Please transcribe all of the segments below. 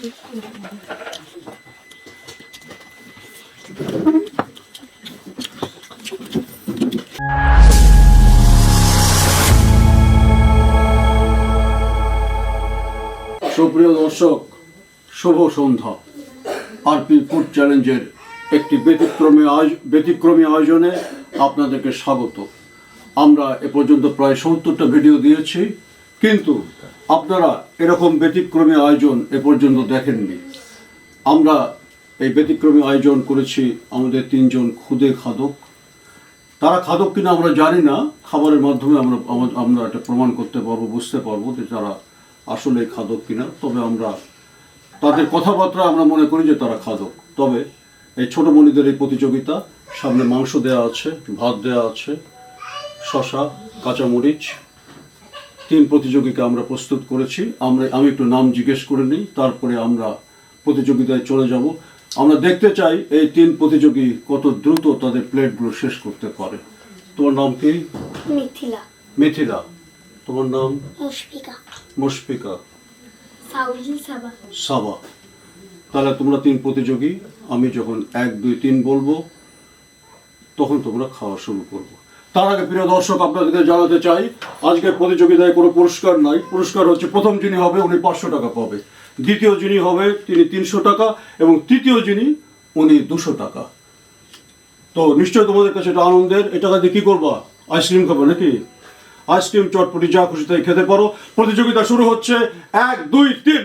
সুপ্রিয় দর্শক, শুভ সন্ধ্যা। RP food চ্যালেঞ্জের একটি ব্যতিক্রমী ব্যতিক্রমী আয়োজনে আপনাদেরকে স্বাগত। আমরা এ পর্যন্ত প্রায় সত্তরটা ভিডিও দিয়েছি। কিন্তু আপনারা এরকম ব্যতিক্রমী আয়োজন এ পর্যন্ত দেখেননি। আমরা এই ব্যতিক্রমী আয়োজন করেছি আমাদের তিনজন খুদে খাদক। তারা খাদক কিনা আমরা জানি না। খাবারের মাধ্যমে আমরা আমরা এটা প্রমাণ করতে পারব, বুঝতে পারব যে তারা আসলে খাদক কিনা। তবে আমরা তাদের কথাবার্তা আমরা মনে করি যে তারা খাদক। তবে এই ছোট মণিদের এই প্রতিযোগিতা, সামনে মাংস দেওয়া আছে, ভাত দেওয়া আছে শশা কাঁচামরিচ তিন প্রতিযোগীকে আমরা প্রস্তুত করেছি। আমরা আমি একটু নাম জিজ্ঞেস করে নিই তারপরে আমরা প্রতিযোগিতায় চলে যাব। আমরা দেখতে চাই এই তিন প্রতিযোগী কত দ্রুত তাদের প্লেটগুলো শেষ করতে পারে। তোমার নাম কি? মিথিলা। মিথিলা। তোমার নাম? মুশফিকা। মুশফিকা। সাবা। সাবা। তাহলে তোমরা তিন প্রতিযোগী আমি যখন এক দুই তিন বলব তখন তোমরা খাওয়া শুরু করব। তার আগে প্রিয় দর্শক, আপনাদেরকে জানাতে চাই, আজকের প্রতিযোগিতায় কোনো পুরস্কার নাই। পুরস্কার হচ্ছে, প্রথম যিনি হবে, উনি পাঁচশো টাকা পাবে। দ্বিতীয় যিনি হবে, তিনি তিনশো টাকা এবং তৃতীয় যিনি, উনি দুশো টাকা। তো নিশ্চয়ই তোমাদের কাছে এটা আনন্দের। এটা দিয়ে কি করবা? আইসক্রিম খাবে নাকি? আইসক্রিম, চটপটি, যা খুশি তাই খেতে পারো। প্রতিযোগিতা শুরু হচ্ছে, এক, দুই, তিন।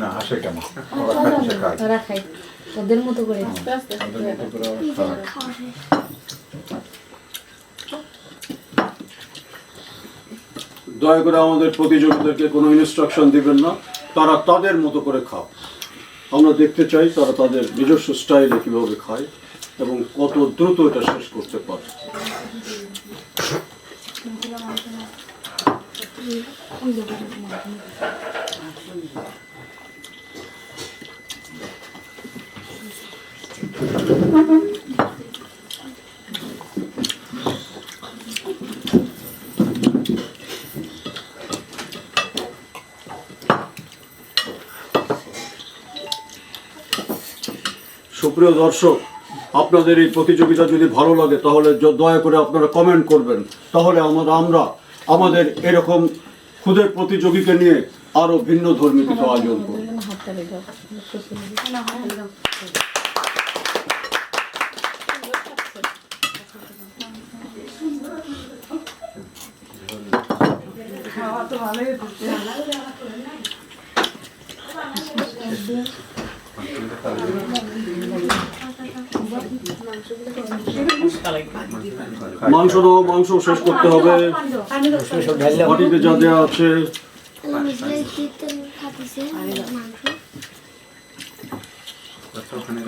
না কেন ওরা ওরা ওদের মতো করে। দয়া করে আমাদের প্রতিযোগীদেরকে কোনো ইনস্ট্রাকশন দিবেন না। তারা তাদের মতো করে খাও। আমরা দেখতে চাই তারা তাদের নিজস্ব স্টাইলে কীভাবে খায় এবং কত দ্রুত এটা শেষ করতে পারে। সুপ্রিয় দর্শক, আপনাদের এই প্রতিযোগিতা যদি ভালো লাগে, তাহলে দয়া করে আপনারা কমেন্ট করবেন। তাহলে আমরা আমরা আমাদের এরকম খুদের প্রতিযোগীকে নিয়ে আরও ভিন্ন ধর্মী কিছু আয়োজন করব। হাতটা রেখো মাংস দাও মাংস শেষ করতে হবে মাটিতে যা দেওয়া আছে মিথিলা কীর্তন খাতিছে মাংস ওখানে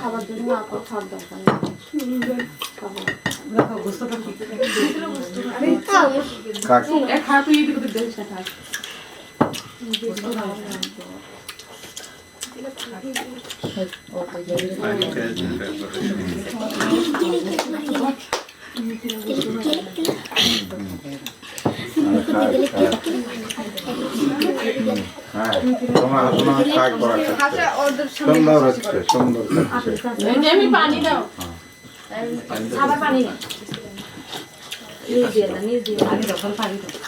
রাখো। এই শিল্পে থাকে। কাক আগে খেয়েছি, তারপরে খায়, খায়। হ্যাঁ, তোমার তোমার শাক করা। সুন্দর হচ্ছে সুন্দর আমি পানি দাও। আবার পানি নিজ দিয়ে দিয়ে পানি দাও পানি দাও।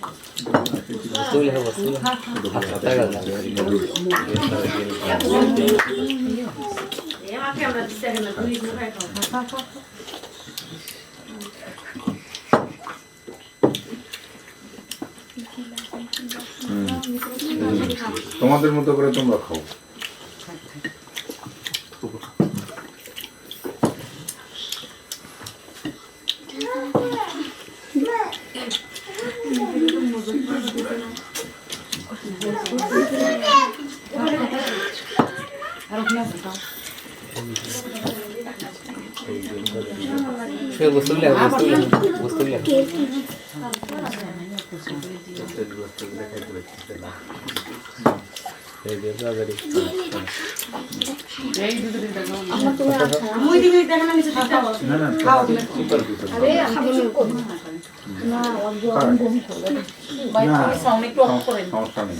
তোমাদের মতো করে তোমরা খাও না না সুপার পিপার না সমস্যা নেই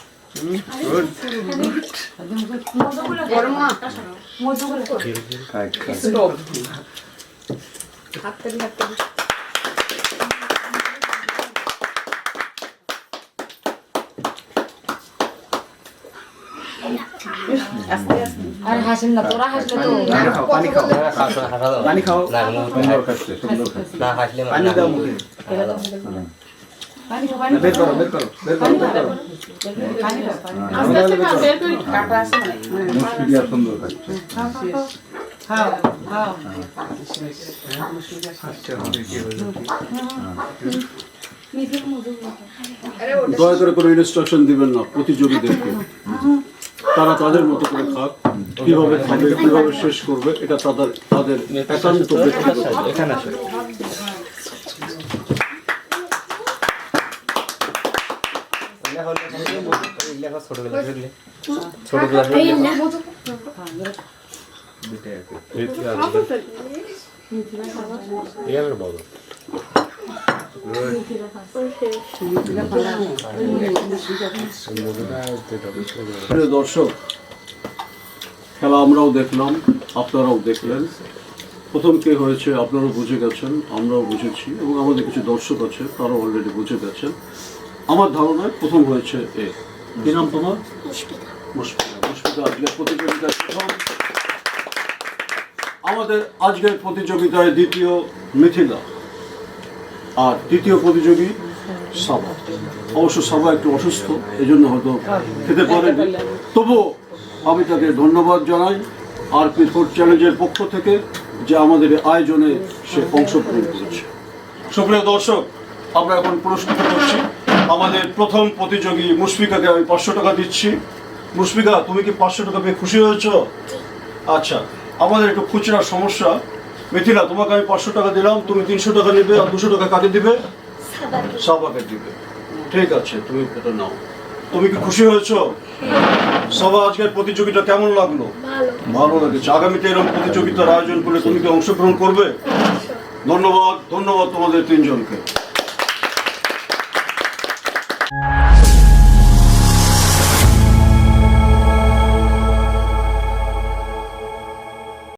আর হাসেন না তোরা হাসলে তো পানি খাও পানি খাও খাও সুন্দর খাচ্ছে সুন্দর খাচ্ছে পানি দাও মুখে পানি খাও পানি বের করো বের করো বের করো বের করো। সুন্দর দয়া করে কোনো ইনস্ট্রাকশন দিবেন না প্রতিযোগীদেরকে। তারা তাদের মতো করে খাক কীভাবে খাবে কীভাবে শেষ করবে এটা তাদের তাদের একান্ত ব্যক্তিগত। দর্শক খেলা আমরাও দেখলাম আপনারাও দেখলেন। প্রথম কে হয়েছে আপনারাও বুঝে গেছেন আমরাও বুঝেছি এবং আমাদের কিছু দর্শক আছে তারাও অলরেডি বুঝে গেছেন। আমার ধারণায় প্রথম হয়েছে এ। কি নাম তোমার? মুশফিকা মুশফিকা আজকের প্রতিযোগিতায় প্রথম। আমাদের আজকের প্রতিযোগিতায় দ্বিতীয় মিথিলা আর তৃতীয় প্রতিযোগী সাবা। অবশ্য সাবা একটু অসুস্থ এই জন্য হয়তো খেতে পারেনি। তবুও আমি তাকে ধন্যবাদ জানাই আর পি ফুড চ্যালেঞ্জের পক্ষ থেকে যে আমাদের আয়োজনে সে অংশগ্রহণ করেছে। সুপ্রিয় দর্শক আমরা এখন পুরস্কৃত করছি। আমাদের প্রথম প্রতিযোগী মুশফিকাকে আমি পাঁচশো টাকা দিচ্ছি। মুশফিকা তুমি কি পাঁচশো টাকা পেয়ে খুশি হয়েছো? আচ্ছা আমাদের একটু খুচরা সমস্যা। মিথিলা তোমাকে আমি পাঁচশো টাকা দিলাম তুমি তিনশো টাকা নেবে আর দুশো টাকা কাকে দিবে? সাবাকে। দিবে। ঠিক আছে তুমি এটা নাও। তুমি কি খুশি হয়েছো? সবা আজকের প্রতিযোগিতা কেমন লাগল? ভালো। ভালো লেগেছে। আগামীতে এরকম প্রতিযোগিতার আয়োজন করলে তুমি কি অংশগ্রহণ করবে? ধন্যবাদ ধন্যবাদ তোমাদের তিনজনকে।